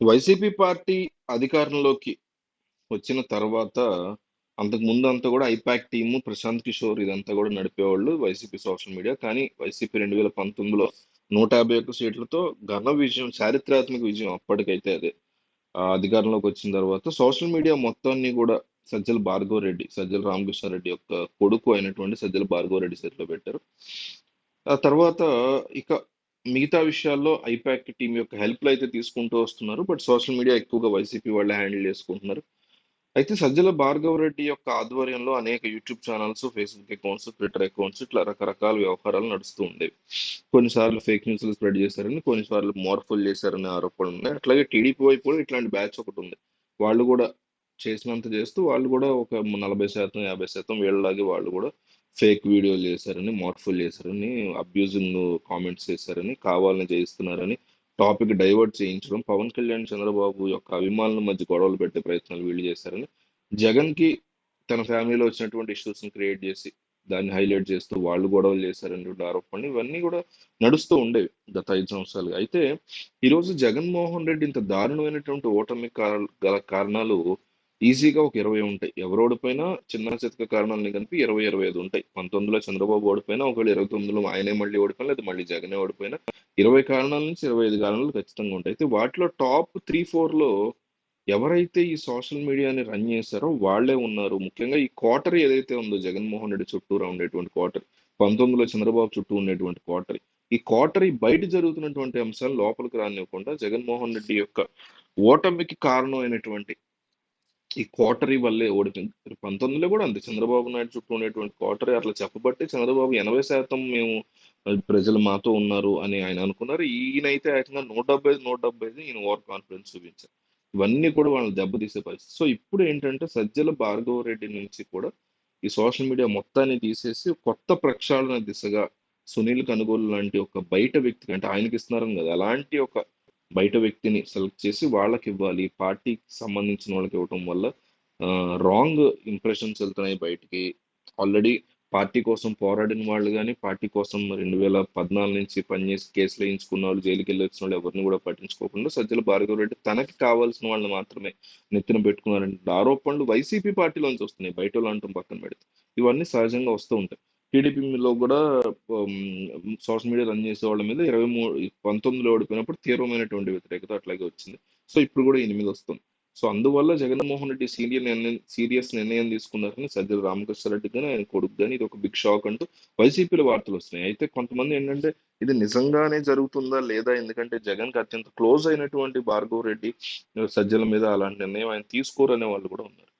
YCP party అధికారంలోకి వచ్చిన తర్వాత అంతకు ముందు అంతా కూడా ఐపాక్ టీము ప్రశాంత్ కిషోర్ ఇదంతా కూడా నడిపేవాళ్ళు వైసీపీ సోషల్ మీడియా. కానీ వైసీపీ రెండు వేల పంతొమ్మిదిలో నూట యాభై ఒక్క సీట్లతో ఘన విజయం చారిత్రాత్మక విజయం అప్పటికైతే అదే. ఆ అధికారంలోకి వచ్చిన తర్వాత సోషల్ మీడియా మొత్తాన్ని కూడా సజ్జల భార్గవ రెడ్డి సజ్జల రామకృష్ణారెడ్డి యొక్క కొడుకు అయినటువంటి సజ్జల భార్గవ రెడ్డి చేతిలో పెట్టారు. ఆ తర్వాత ఇక మిగతా విషయాల్లో ఐపాక్ టీం యొక్క హెల్ప్లు అయితే తీసుకుంటూ వస్తున్నారు బట్ సోషల్ మీడియా ఎక్కువగా వైసీపీ వాళ్ళే హ్యాండిల్ చేసుకుంటున్నారు. అయితే సజ్జల భార్గవ రెడ్డి యొక్క ఆధ్వర్యంలో అనేక YouTube channels Facebook accounts Twitter accounts ఇట్లా రకరకాల వ్యవహారాలు నడుస్తూ ఉండేవి. కొన్నిసార్లు ఫేక్ న్యూస్లు స్ప్రెడ్ చేశారని కొన్నిసార్లు మోర్ఫుల్ చేశారని ఆరోపణలు ఉన్నాయి. అట్లాగే టీడీపీ వైపు కూడా ఇట్లాంటి బ్యాచ్ ఒకటి ఉంది. వాళ్ళు కూడా చేసినంత చేస్తూ వాళ్ళు కూడా ఒక నలభై శాతం యాభై శాతం వీళ్ళలాగే వాళ్ళు కూడా ఫేక్ వీడియోలు చేశారని మోర్ఫుల్ చేశారని అబ్యూజింగ్ కామెంట్స్ చేశారని కావాలని చేయిస్తున్నారని టాపిక్ డైవర్ట్ చేయించడం పవన్ కళ్యాణ్ చంద్రబాబు యొక్క అభిమానుల మధ్య గొడవలు పెట్టే ప్రయత్నాలు వీళ్ళు చేశారని జగన్కి తన ఫ్యామిలీలో వచ్చినటువంటి ఇష్యూస్ని క్రియేట్ చేసి దాన్ని హైలైట్ చేస్తూ వాళ్ళు గొడవలు చేశారనేటువంటి ఆరోపణలు ఇవన్నీ కూడా నడుస్తూ ఉండేవి గత ఐదు సంవత్సరాలుగా. అయితే ఈరోజు జగన్మోహన్ రెడ్డి ఇంత దారుణమైనటువంటి ఓటమి గల కారణాలు ఈజీగా ఒక ఇరవై ఉంటాయి. ఎవరు ఓడిపోయినా చిన్న చితక కారణాలని కలిపి ఇరవై ఇరవై ఐదు ఉంటాయి. పంతొమ్మిదిలో చంద్రబాబు ఓడిపోయినా ఒకవేళ ఇరవై తొమ్మిదిలో ఆయనే మళ్ళీ ఓడిపోయినా లేదా మళ్ళీ జగనే ఓడిపోయినా ఇరవై కారణాల నుంచి ఇరవై ఐదు కారణాలు ఖచ్చితంగా ఉంటాయి. అయితే వాటిలో టాప్ త్రీ ఫోర్లో ఎవరైతే ఈ సోషల్ మీడియాని రన్ చేశారో వాళ్ళే ఉన్నారు. ముఖ్యంగా ఈ క్వార్టర్ ఏదైతే ఉందో జగన్మోహన్ రెడ్డి చుట్టూరా ఉండేటువంటి క్వార్టర్ పంతొమ్మిదిలో చంద్రబాబు చుట్టూ ఉండేటువంటి క్వార్టర్ ఈ క్వార్టర్ బయట జరుగుతున్నటువంటి అంశాలు లోపలికి రానివ్వకుండా జగన్మోహన్ రెడ్డి యొక్క ఓటమికి కారణమైనటువంటి ఈ కోటరీ వల్లే ఓడిపోయింది. పంతొమ్మిదిలో కూడా అంతే. చంద్రబాబు నాయుడు చుట్టూ ఉండేటువంటి కోటరీ అట్లా చెప్పబట్టి చంద్రబాబు ఎనభై శాతం మేము ప్రజలు మాతో ఉన్నారు అని ఆయన అనుకున్నారు. ఈయనైతే ఏకంగా నూట డెబ్బై ఐదు నూట డెబ్బై ఐదు ఈయన ఓవర్ కాన్ఫిడెన్స్ చూపించారు. ఇవన్నీ కూడా వాళ్ళని దెబ్బతీసే పరిస్థితి. సో ఇప్పుడు ఏంటంటే సజ్జల భార్గవ రెడ్డి నుంచి కూడా ఈ సోషల్ మీడియా మొత్తాన్ని తీసేసి కొత్త ప్రక్షాళన దిశగా సునీల్ కనుగోలు లాంటి ఒక బయట వ్యక్తికి అంటే ఆయనకి ఇస్తున్నారని కదా. అలాంటి ఒక బయట వ్యక్తిని సెలెక్ట్ చేసి వాళ్ళకి ఇవ్వాలి పార్టీకి సంబంధించిన వాళ్ళకి ఇవ్వటం వల్ల రాంగ్ ఇంప్రెషన్స్ వెళ్తున్నాయి బయటికి. ఆల్రెడీ పార్టీ కోసం పోరాడిన వాళ్ళు కానీ పార్టీ కోసం రెండు వేల పద్నాలుగు నుంచి పనిచేసి కేసులు వేయించుకున్న వాళ్ళు జైలుకి వెళ్ళి వచ్చిన వాళ్ళు ఎవరిని కూడా పట్టించుకోకుండా సజ్జల భార్గవ రెడ్డి తనకి కావాల్సిన వాళ్ళని మాత్రమే నెత్తిన పెట్టుకున్నారంటే ఆరోపణలు వైసీపీ పార్టీలోంచి వస్తున్నాయి. బయట వాళ్ళు అంటాం పక్కన పెడితే. ఇవన్నీ సహజంగా వస్తూ ఉంటాయి. టీడీపీలో కూడా సోషల్ మీడియా రన్ చేసే వాళ్ళ మీద ఇరవై మూడు పంతొమ్మిదిలో ఓడిపోయినప్పుడు తీవ్రమైనటువంటి వ్యతిరేకత అట్లాగే వచ్చింది. సో ఇప్పుడు కూడా ఎనిమిది వస్తుంది. సో అందువల్ల జగన్మోహన్ రెడ్డి సీనియర్ నిర్ణయం సీరియస్ నిర్ణయం తీసుకున్నారని సజ్జల రామకృష్ణారెడ్డి కానీ ఆయన కొడుకు కానీ ఇది ఒక బిగ్ షాక్ అంటూ వైసీపీలో వార్తలు వస్తున్నాయి. అయితే కొంతమంది ఏంటంటే ఇది నిజంగానే జరుగుతుందా లేదా? ఎందుకంటే జగన్కి అత్యంత క్లోజ్ అయినటువంటి భార్గవ్ రెడ్డి సజ్జల మీద అలాంటి నిర్ణయం ఆయన తీసుకోరనే వాళ్ళు కూడా ఉన్నారు.